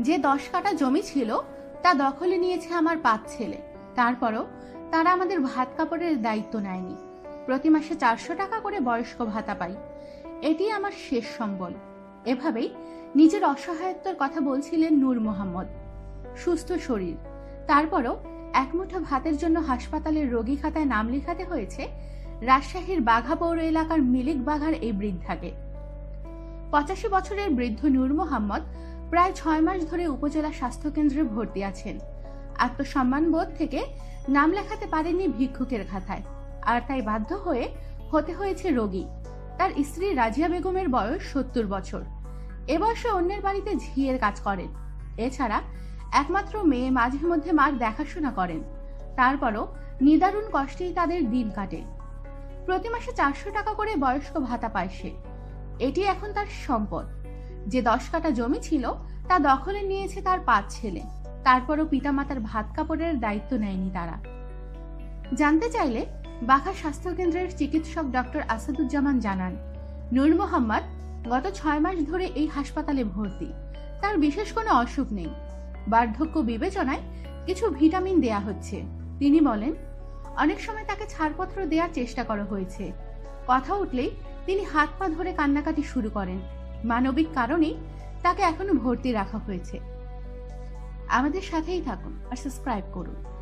যে দশ কাটা জমি ছিল, তা দখলে নিয়েছে আমার পাঁচ ছেলে। তারপরও তারা আমাদের ভাত কাপড়ের দায়িত্ব নেয়নি। প্রতি মাসে চারশো টাকা করে বয়স্ক ভাতা পাই। এটি আমার শেষ সম্বল। এভাবেই নিজের অসহায়ত্বর কথা বলছিলেন নূর মোহাম্মদ। সুস্থ শরীর। তারপরও এক মুঠো ভাতের জন্য হাসপাতালের রোগী খাতায় নাম লেখাতে হয়েছে, রাজশাহীর বাঘা পৌর এলাকার মিলিক বাঘার এই বৃদ্ধাকে। পঁচাশি বছরের বৃদ্ধ নূর মোহাম্মদ প্রায় ছয় মাস ধরে উপজেলা স্বাস্থ্যকেন্দ্রে ভর্তি আছেন। আত্মসম্মান বোধ থেকে নাম লেখাতে পারেননি ভিক্ষুকের খাতায়। আর তাই বাধ্য হয়ে হতে হয়েছে রোগী। তার স্ত্রী রাজিয়া বেগমের বয়স সত্তর বছর। এ বয়সে অন্যের বাড়িতে ঝিয়ের কাজ করেন। এছাড়া একমাত্র মেয়ে মাঝে মধ্যে মার দেখাশোনা করেন। তারপরও নিদারুণ কষ্টেই তাদের দিন কাটে। প্রতি মাসে চারশো টাকা করে বয়স্ক ভাতা পায় সে। এটি এখন তার সম্পদ। যে দশ কাটা জমি ছিল, তা দখলে নিয়েছে তার পাঁচ ছেলে। তারপরও পিতামাতার ভাত কাপড়ের দায়িত্ব নেয়নি তারা। জানতে চাইলে বাঘা স্বাস্থ্যকেন্দ্রের চিকিৎসক ডক্টর আসাদুজ্জামান জানান, নূর মোহাম্মদ গত ছয় মাস ধরে এই হাসপাতালে ভর্তি। তার বিশেষ কোনো অসুখ নেই। বার্ধক্য বিবেচনায় কিছু ভিটামিন দেয়া হচ্ছে। তিনি বলেন, অনেক সময় তাকে ছাড়পত্র দেওয়ার চেষ্টা করা হয়েছে। কথা উঠলেই তিনি হাত পা ধরে কান্নাকাটি শুরু করেন। মানবিক কারণেই তাকে এখনও ভর্তি রাখা হয়েছে। আমাদের সাথেই থাকুন আর সাবস্ক্রাইব করুন।